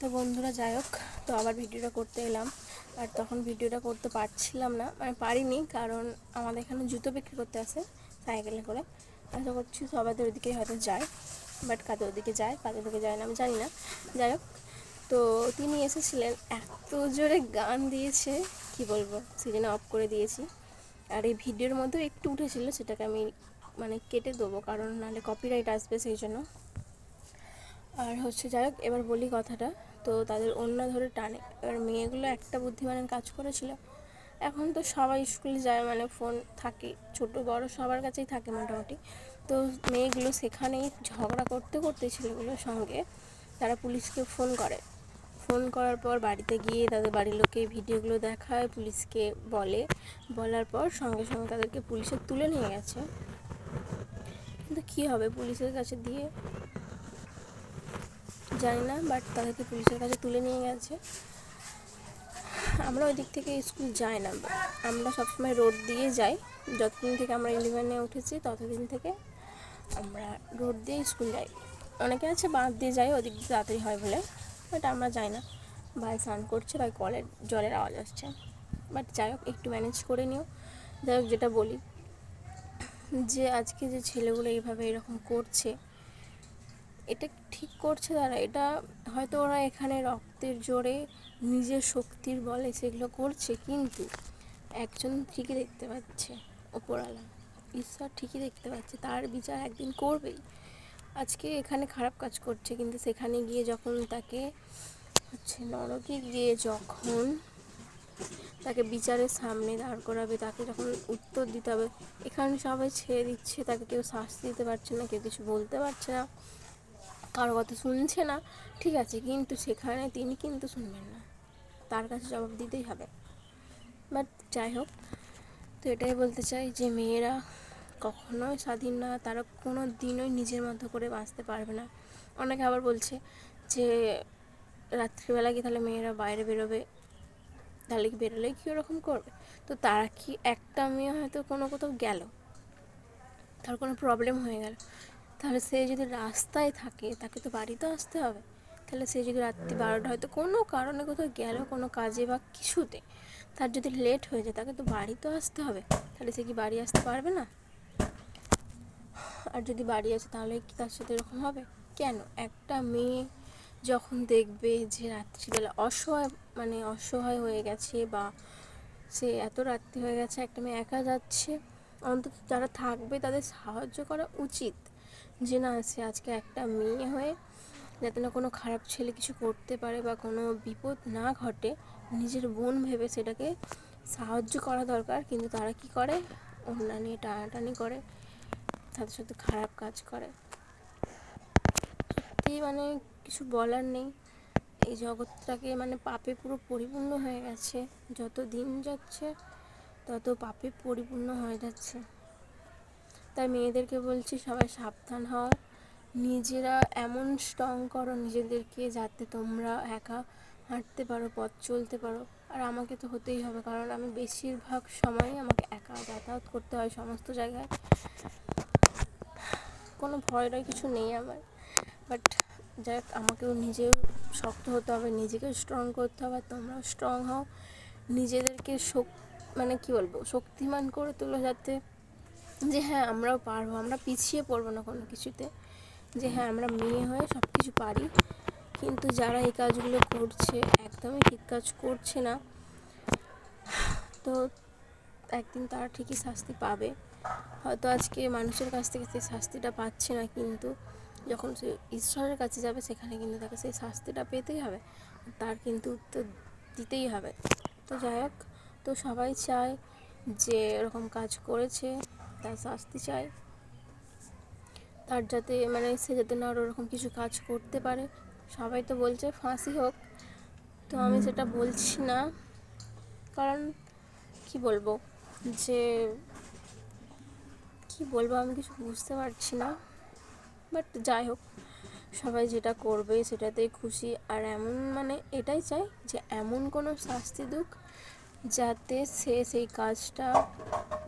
তো বন্ধুরা, যাই হোক, তো আবার ভিডিওটা করতে এলাম। আর তখন ভিডিওটা করতে পারছিলাম না মানে পারিনি, কারণ আমাদের এখানে জুতো বিক্রি করতে আসে সাইকেলে করে। আশা করছি সবাদের ওদিকে হয়তো যায়, বাট কাদের ওদিকে যায়, কাদের ওদিকে যায় না, আমি জানি না। যাই হোক, তো তিনি এসেছিলেন, এত জোরে গান দিয়েছে, কি বলব সেজন্য অফ করে দিয়েছি। আর এই ভিডিওর মধ্যেও একটু উঠেছিল, সেটাকে আমি মানে কেটে দেবো, কারণ নাহলে কপিরাইট আসবে সেই জন্য। আর হচ্ছে যাই হোক, এবার বলি কথাটা। তো তাদের অন্য ধরে টানে। এবার মেয়েগুলো একটা বুদ্ধিমানের কাজ করেছিল। এখন তো সবাই স্কুলে যায় মানে ফোন থাকে। ছোট, বড় সবার কাছেই থাকে মোটামুটি। তো মেয়েগুলো সেখানেই ঝগড়া করতে করতে ছেলেগুলোর সঙ্গে তারা পুলিশকে ফোন করে। ফোন করার পর বাড়িতে গিয়ে তাদের বাড়ির লোকে ভিডিওগুলো দেখায়, পুলিশকে বলে। বলার পর সঙ্গে সঙ্গে তাদেরকে পুলিশে তুলে নিয়ে গেছে। কিন্তু কী হবে পুলিশের কাছে দিয়ে? জানি না বাট তাদেরকে পুলিশের কাছে তুলে নিয়ে গেছে। আমরা ওই দিক থেকে স্কুল যাই না আমরা সবসময় রোড দিয়ে যাই। যতদিন থেকে আমরা ইলেভেনে উঠেছি, ততদিন থেকে আমরা রোড দিয়ে স্কুল যাই। অনেকে আছে বাঁধ দিয়ে যাই ওদিক দিয়ে তাড়াতাড়ি হয় বলে বাট আমরা যাই না। ভাই স্নান করছে ভাই কলের জলের আওয়াজ আসছে। বাট যাই হোক, একটু ম্যানেজ করে নিও। যাই হোক, যেটা বলি, যে আজকে যে ছেলেগুলো এইভাবে এরকম করছে এটা ঠিক করছে তারা। এটা হয়তো ওরা এখানে রক্তের জোরে নিজের শক্তির বলে সেগুলো করছে, কিন্তু একজন ঠিকই দেখতে পাচ্ছে ওপরওয়ালা। ঈশ্বর ঠিকই দেখতে পাচ্ছে, তার বিচার একদিন করবেই। আজকে এখানে খারাপ কাজ করছে, কিন্তু সেখানে গিয়ে যখন তাকে হচ্ছে নরকে গিয়ে যখন তাকে বিচারের সামনে দাঁড় করাবে, তাকে যখন উত্তর দিতে হবে, এখানে সবাই ছেড়ে দিচ্ছে, তাকে কেউ শাস্তি দিতে পারছে না, কেউ কিছু বলতে পারছে না। কারও কথা শুনছে না। ঠিক আছে, কিন্তু সেখানে তিনি কিন্তু শুনবেন না। তার কাছে জবাব দিতেই হবে। বাট যাই হোক, তো এটাই বলতে চাই যে মেয়েরা কখনোই স্বাধীন না, তারা কোনো দিনই নিজের মতো করে বাঁচতে পারবে না। অনেকে আবার বলছে যে, রাত্রিবেলা কি তাহলে মেয়েরা বাইরে বেরোবে, তাহলে কি বেরোলেই কি ওরকম করবে? তো তারা কি একটা মেয়ে হয়তো কোনো কোথাও গেল, তার কোনো প্রবলেম হয়ে গেল। তাহলে সে যদি রাস্তায় থাকে, তাকে তো বাড়িতে আসতে হবে। তাহলে সে যদি রাত্রি বারোটা হয়তো কোনো কারণে কোথাও গেল, কোনো কাজে বা কিছুতে, তার যদি লেট হয়ে যায়, তাকে তো বাড়ি তো আসতে হবে। তাহলে সে কি বাড়ি আসতে পারবে না? আর যদি বাড়ি আসে, তাহলে কি তার সাথে এরকম হবে? কেন? একটা মেয়ে যখন দেখবে যে রাত্রিবেলা অসহায় মানে অসহায় হয়ে গেছে বা সে এত রাত্রি হয়ে গেছে, একটা মেয়ে একা যাচ্ছে, অন্তত যারা থাকবে তাদের সাহায্য করা উচিত। যে না, সে আজকে একটা মেয়ে হয়ে যাতে না কোনো খারাপ ছেলে কিছু করতে পারে বা কোনো বিপদ না ঘটে, নিজের বোন ভেবে সেটাকে সাহায্য করা দরকার। কিন্তু তারা কি করে? অন্য নিয়ে টানাটানি করে তাদের সাথে খারাপ কাজ করে। সত্যি মানে কিছু বলার নেই। এই জগৎটাকে মানে পাপে পুরো পরিপূর্ণ হয়ে গেছে। যত দিন যাচ্ছে, তত পাপে পরিপূর্ণ হয়ে যাচ্ছে। তাই মেয়েদেরকে বলছি সবাই সাবধান হও। নিজেরা এমন স্ট্রং করো নিজেদেরকে যাতে তোমরা একা হাঁটতে পারো, পথ চলতে পারো। আর আমাকে তো হতেই হবে, কারণ আমি বেশিরভাগ সময় আমাকে একা যাতায়াত করতে হয় সমস্ত জায়গায়। কোনো ভয়টাই কিছু নেই আমার। বাট যাই আমাকেও নিজেও শক্ত হতে হবে, নিজেকে স্ট্রং করতে হবে, তোমরাও স্ট্রং হও। নিজেদেরকে শক মানে কী বলব, শক্তিমান করে তোলো যাতে যে হ্যাঁ আমরাও পারব, আমরা পিছিয়ে পড়ব না কোনো কিছুতে। যে হ্যাঁ আমরা মেয়ে হয়ে সব কিছু পারি, কিন্তু যারা এই কাজগুলো করছে, একদমই ঠিক কাজ করছে না, তো একদিন তারা ঠিকই শাস্তি পাবে। হয়তো আজকে মানুষের কাছ থেকে সেই শাস্তিটা পাচ্ছে না, কিন্তু যখন সে ঈশ্বরের কাছে যাবে, সেখানে কিন্তু তাকে সেই শাস্তিটা পেতেই হবে। তার কিন্তু উত্তর দিতেই হবে। তো যাই হোক, তো সবাই চায় যে এরকম কাজ করেছে। তার শাস্তি চায় তার যাতে মানে সে যাতে না আর ওরকম কিছু কাজ করতে পারে। সবাই তো বলছে ফাঁসি হোক। তো আমি সেটা বলছি না। কারণ কি বলব? যে কি বলব আমি কিছু বুঝতে পারছি না। বাট যাই হোক সবাই যেটা করবে সেটাতেই খুশি। আর এমন মানে এটাই চাই যে এমন কোনো শাস্তি দুক যাতে সে সেই কাজটা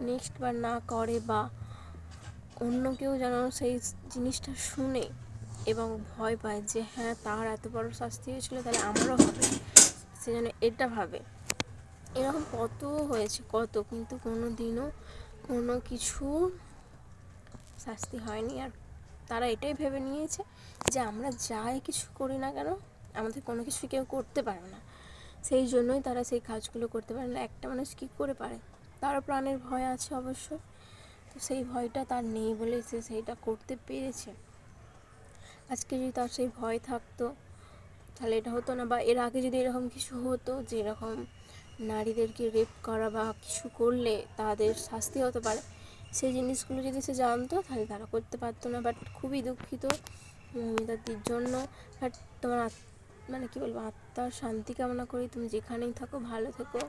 নেক্সট বার না করে বা অন্য কেউ যেন সেই জিনিসটা শুনে এবং ভয় পায় যে হ্যাঁ তার এত বড় শাস্তি হয়েছিল, তাহলে আমারও হবে। সে যেন এটা ভাবে। এরকম কত হয়েছে, কত, কিন্তু কোনো দিনও কোনো কিছু শাস্তি হয়নি। আর তারা এটাই ভেবে নিয়েছে যে, আমরা যাই কিছু করি না কেন, আমাদের কোনো কিছু কেউ করতে পারে না। সেই জন্যই তারা সেই কাজগুলো করতে পারে না। একটা মানুষ কী করে পারে? তার প্রাণের ভয় আছে অবশ্যই তো সেই ভয়টা তার নেই বলে সে সেইটা করতে পেরেছে। আজকে যদি তার সেই ভয় থাকতো, তাহলে এটা হতো না। বা এর আগে যদি এরকম কিছু হতো যে এরকম নারীদেরকে রেপ করা বা কিছু করলে তাদের শাস্তি হতে পারে, সেই জিনিসগুলো যদি সে জানতো, তাহলে তারা করতে পারতো না। বাট খুবই দুঃখিত মমিতাদির জন্য। বাট তোমার মানে কী বলব, আত্মার শান্তি কামনা করি। তুমি যেখানেই থাকো, ভালো থেকো।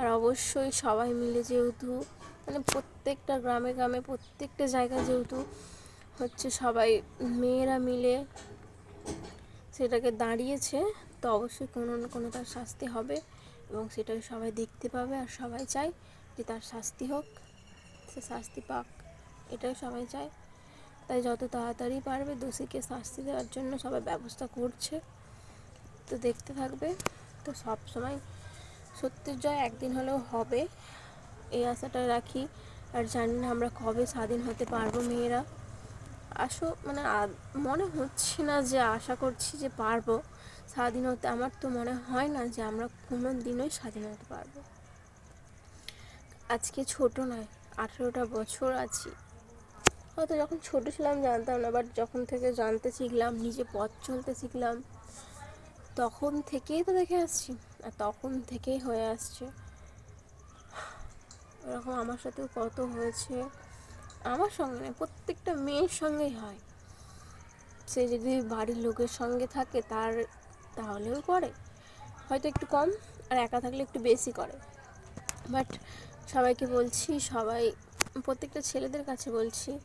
আর অবশ্যই সবাই মিলে যেহেতু মানে প্রত্যেকটা গ্রামে গ্রামে প্রত্যেকটা জায়গায় যেহেতু হচ্ছে সবাই মেয়েরা মিলে সেটাকে দাঁড়িয়েছে, তো অবশ্যই কোনো না কোনো তার শাস্তি হবে এবং সেটাকে সবাই দেখতে পাবে আর সবাই চায় যে তার শাস্তি হোক, সে শাস্তি পাক, এটাই সবাই চায়। তাই যত তাড়াতাড়ি পারবে দোষীকে শাস্তি দেওয়ার জন্য সবাই ব্যবস্থা করছে। তো দেখতে থাকবে, তো সব সময় সত্যের জয় একদিন হলেও হবে, এই আশাটা রাখি। আর জানি না আমরা কবে স্বাধীন হতে পারব মেয়েরা। আসো মানে মনে হচ্ছে না যে, আশা করছি যে পারব। স্বাধীন হতে আমার তো মনে হয় না যে আমরা কোনো দিনই স্বাধীন হতে পারব। আজকে ছোট নয়, আঠেরোটা বছর আছি। হয়তো যখন ছোট ছিলাম জানতাম না বাট যখন থেকে জানতে শিখলাম, নিজে পথ চলতে শিখলাম, তখন থেকেই তো দেখে আসছি। আর তখন থেকেই হয়ে আসছে। এরকম আমার সাথেও কত হয়েছে? আমার সঙ্গে না প্রত্যেকটা মেয়ের সঙ্গেই হয়। সে যদি বাড়ির লোকের সঙ্গে থাকে, তার তাহলেও করে। হয়তো একটু কম আর একা থাকলে একটু বেশি করে। বাট সবাইকে বলছি, সবাই, প্রত্যেকটা ছেলেদের কাছে বলছি,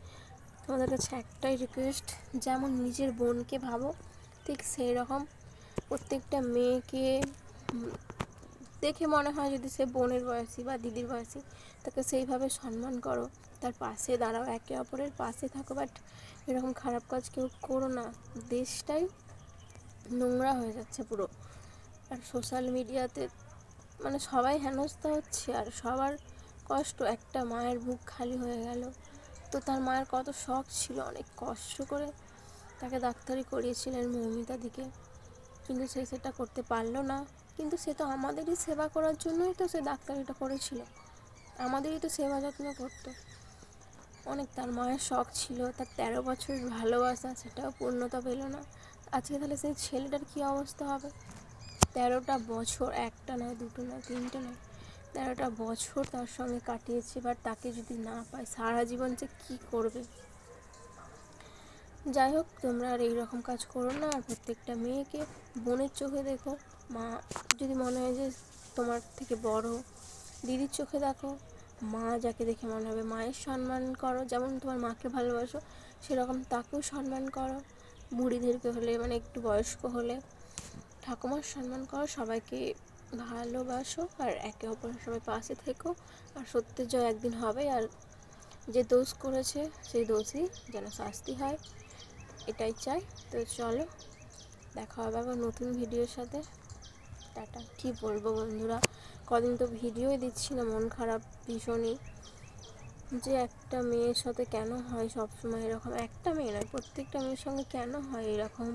তোমাদের কাছে একটাই রিকোয়েস্ট যেমন নিজের বোনকে ভাবো, ঠিক সেই রকম প্রত্যেকটা মেয়েকে দেখে মনে হয় যদি সে বোনের বয়সী বা দিদির বয়সী, তাকে সেইভাবে সম্মান করো। তার পাশে দাঁড়াও, একে অপরের পাশে থাকো। বাট এরকম খারাপ কাজ কেউ করো না। দেশটাই নোংরা হয়ে যাচ্ছে পুরো। আর সোশ্যাল মিডিয়াতে মানে সবাই হেনস্থা হচ্ছে আর সবার কষ্ট। একটা মায়ের বুক খালি হয়ে গেল। তো তার মায়ের কত শখ ছিল, অনেক কষ্ট করে তাকে ডাক্তারি করিয়েছিলেন মৌমিতা দিকে। কিন্তু সে সেটা করতে পারল না। কিন্তু সে তো আমাদেরই সেবা করার জন্যই তো সে ডাক্তারিটা করেছিল। আমাদেরই তো সেবা যত্ন করতো। অনেক তার মায়ের শখ ছিল, তার তেরো বছরের ভালোবাসা, সেটাও পূর্ণতা পেল না। আজকে তাহলে সেই ছেলেটার কী অবস্থা হবে? তেরোটা বছর, একটা নয়, দুটো নয়, তিনটে নয়, তেরোটা বছর তার সঙ্গে কাটিয়েছে, এবার তাকে যদি না পায়, সারা জীবন যে কী করবে? যাই হোক, তোমরা আর এইরকম কাজ করো না, আর প্রত্যেকটা মেয়েকে বোনের চোখে দেখো। মা, যদি মনে হয় যে তোমার থেকে বড়, দিদির চোখে দেখো, মা যাকে দেখে মনে হবে মায়ের সম্মান করো, যেমন তোমার মাকে ভালোবাসো, সেরকম তাকেও সম্মান করো। বুড়িদেরকে হলে মানে একটু বয়স্ক হলে, ঠাকুমার সম্মান করো, সবাইকে ভালোবাসো, আর একে অপরের সবাই পাশে থেকো, আর সত্যের জয় একদিন হবে, আর যে দোষ করেছে, সেই দোষই যেন শাস্তি হয়। এটাই চাই। তো চলো, দেখা হবে আবার নতুন ভিডিওর সাথে। টাটা কী বলব বন্ধুরা? কদিন তো ভিডিওই দিচ্ছি না, মন খারাপ ভীষণই। যে একটা মেয়ের সাথে কেন হয় সব সময় এরকম? একটা মেয়ে নয়, প্রত্যেকটা মেয়ের সঙ্গে কেন হয় এরকম?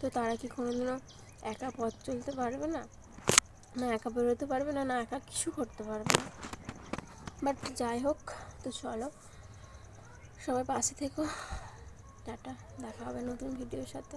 তো তারা কি কোনোদিনও একা পথ চলতে পারবে না? না একা বেরোতে পারবে না না একা কিছু করতে পারবে না। বাট যাই হোক, তো চলো, সবাই পাশে থেকো। টাটা, দেখা হবে নতুন ভিডিওর সাথে।